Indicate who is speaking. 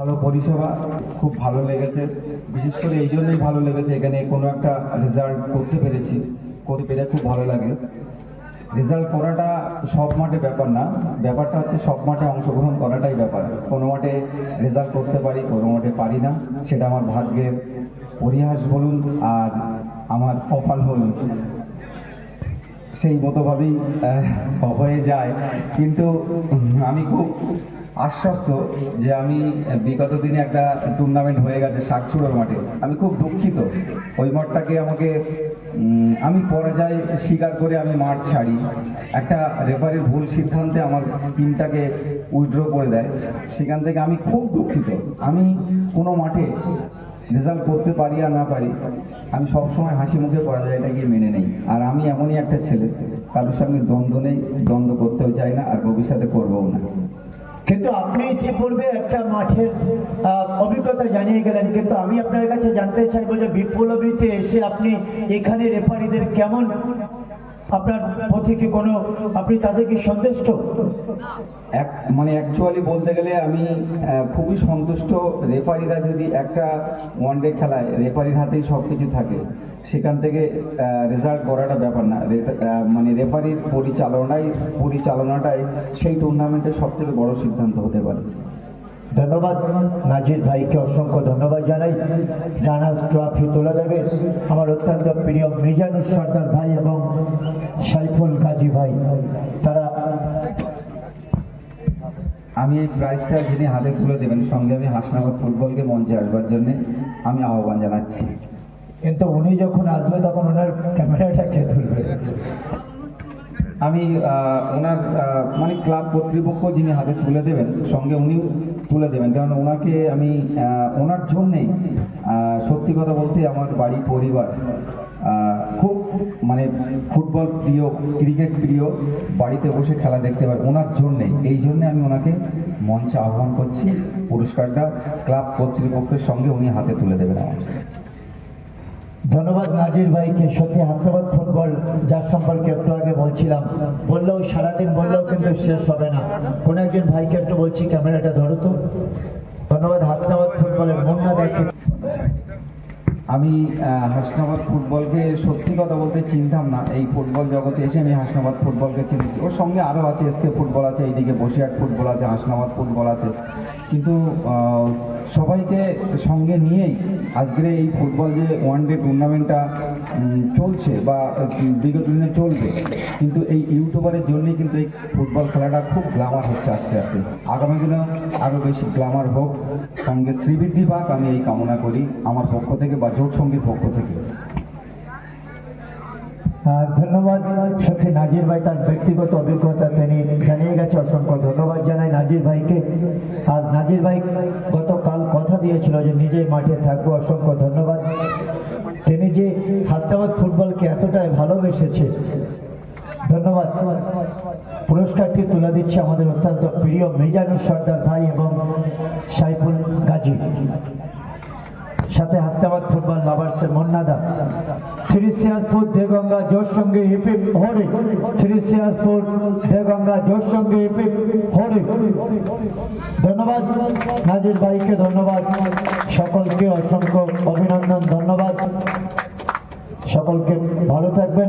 Speaker 1: ভালো পরিষেবা, খুব ভালো লেগেছে। বিশেষ করে এই জন্যই ভালো লেগেছে এখানে কোনো একটা রেজাল্ট করতে পেরেছি। করতে পেরে খুব ভালো লাগে। রেজাল্ট করাটা সব মাঠে ব্যাপার না। ব্যাপারটা হচ্ছে সব মাঠে অংশগ্রহণ করাটাই ব্যাপার। কোনো মাঠে রেজাল্ট করতে পারি, কোনো মাঠে পারি না। সেটা আমার ভাগ্যের পরিহাস বলুন আর আমার কপাল বলুন। সেই মতোভাবেই হয়ে যায়। কিন্তু আমি খুব আশ্বস্ত যে আমি বিগত দিনে একটা টুর্নামেন্ট হয়ে গেছে শাকচুড়োর মাঠে। আমি খুব দুঃখিত। ওই মাঠটাকে আমাকে আমি পরাজয় স্বীকার করে আমি মাঠ ছাড়ি। একটা রেফারির ভুল সিদ্ধান্তে আমার টিমটাকে উইথড্র করে দেয়। সেখান থেকে আমি খুব দুঃখিত। আমি কোনো মাঠে রেজাল্ট করতে পারি আর না পারি, আমি সবসময় হাসি মুখে পরাজয়টাকে মেনে নেই। আর আমি এমনই একটা ছেলে, কারোর সঙ্গে দ্বন্দ্ব নেই, দ্বন্দ্ব করতেও চাই না, আর ভবিষ্যতে করবও না।
Speaker 2: কিন্তু আপনি ইতিপূর্বে একটা মাঠের অভিজ্ঞতা জানিয়ে গেলেন? কিন্তু আমি আপনার কাছে জানতে চাইব যে বিপ্লবীতে এসে আপনি এখানে রেফারিদের কেমন আপনার প্রতি কি কোনো আপনি তাদেরকে সন্তুষ্ট?
Speaker 1: এক মানে অ্যাকচুয়ালি বলতে গেলে আমি খুবই সন্তুষ্ট রেফারিরা যদি একটা ওয়ান ডে খেলায়, রেফারির হাতেই সব কিছু থাকে, সেখান থেকে রেজাল্ট করাটা ব্যাপার না। মানে রেফারির পরিচালনায় পরিচালনাটাই সেই টুর্নামেন্টের সবথেকে বড় সিদ্ধান্ত হতে পারে।
Speaker 2: ধন্যবাদ। নাজির ভাইকে অসংখ্য ধন্যবাদ জানাই। রানার্স ট্রফি তুলে দেবে আমার অত্যন্ত প্রিয় মিজানুর সর্দার ভাই এবং সাইফুল গাজী ভাই। তারা
Speaker 1: আমি এই প্রাইজটা যিনি হাতে তুলে দেবেন সঙ্গে আমি হাসনাবাদ ফুটবলকে মঞ্চে আসবার জন্য আমি আহ্বান জানাচ্ছি।
Speaker 2: কিন্তু উনি যখন আসবে তখন ওনার ক্যামেরাটা কে তুলবে
Speaker 1: আমি ওনার মানে ক্লাব কর্তৃপক্ষ যিনি হাতে তুলে দেবেন, সঙ্গে উনিও তুলে দেবেন। কারণ ওনাকে আমি ওনার জন্যেই সত্যি কথা বলতে আমার বাড়ি পরিবার খুব মানে ফুটবল প্রিয়, ক্রিকেট প্রিয়, বাড়িতে বসে খেলা দেখতে পাই ওনার জন্যেই এই জন্যে আমি ওনাকে মঞ্চে আহ্বান করছি, পুরস্কারটা ক্লাব কর্তৃপক্ষের সঙ্গে উনি হাতে তুলে দেবেন আমার
Speaker 2: ধন্যবাদ নাজির ভাইকে, সত্যি হাসনাবাদ ফুটবল, যার সম্পর্কে একটু আগে বলছিলাম। বললেও সারাদিন বললেও কিন্তু শেষ হবে না। কোন একজন ভাইকে একটু বলছি, ক্যামেরাটা ধরো তো। ধন্যবাদ, হাসনাবাদ ফুটবলের মুন্না দেখে।
Speaker 1: আমি হাসনাবাদ ফুটবলকে সত্যি কথা বলতে চিনতাম না। এই ফুটবল জগতে এসে আমি হাসনাবাদ ফুটবলকে চিনছি ওর সঙ্গে আরও আছে এসকে ফুটবল আছে, এইদিকে বসিরহাট ফুটবল আছে, হাসনাবাদ ফুটবল আছে। কিন্তু সবাইকে সঙ্গে নিয়েই আজকের এই ফুটবল যে ওয়ান ডে টুর্নামেন্টটা চলছে বা বিগত দিনে চলবে, কিন্তু এই ইউটিউবারের জন্যই কিন্তু এই ফুটবল খেলাটা খুব গ্লামার হচ্ছে আস্তে আস্তে। আগামী দিনে আরও বেশি গ্লামার হোক, সঙ্গে শ্রীবৃদ্ধি পাক, আমি এই কামনা করি আমার পক্ষ থেকে বা জোট সঙ্গীর পক্ষ থেকে।
Speaker 2: ধন্যবাদ সত্যি নাজির ভাই, তার ব্যক্তিগত অভিজ্ঞতা তিনি জানিয়ে গেছে, অসংখ্য ধন্যবাদ জানাই নাজির ভাইকে। আজ নাজির ভাই কথা দিয়েছিল যে নিজেই মাঠে থাকব, অসংখ্য ধন্যবাদ। তিনি যে হাস্তাবাদ ফুটবলকে এতটাই ভালোবেসেছে, ধন্যবাদ। পুরস্কারটি তুলে দিচ্ছে আমাদের অত্যন্ত প্রিয় মিজানুর সর্দার ভাই এবং সাইফুল গাজী। সাথে হাস্তাবাদ ফুটবল লাভার্সের মন্নাদা। থ্রিসিয়াসপুর দেগঙ্গা জোর সঙ্গে হিপি হরে। থ্রিসিয়াসপুর দেগঙ্গা জোর সঙ্গে হিপি হরে। ধন্যবাদ। নাজির ভাইকে ধন্যবাদ। সকলকে অসংখ্য অভিনন্দন, ধন্যবাদ। সকলকে ভালো থাকবেন।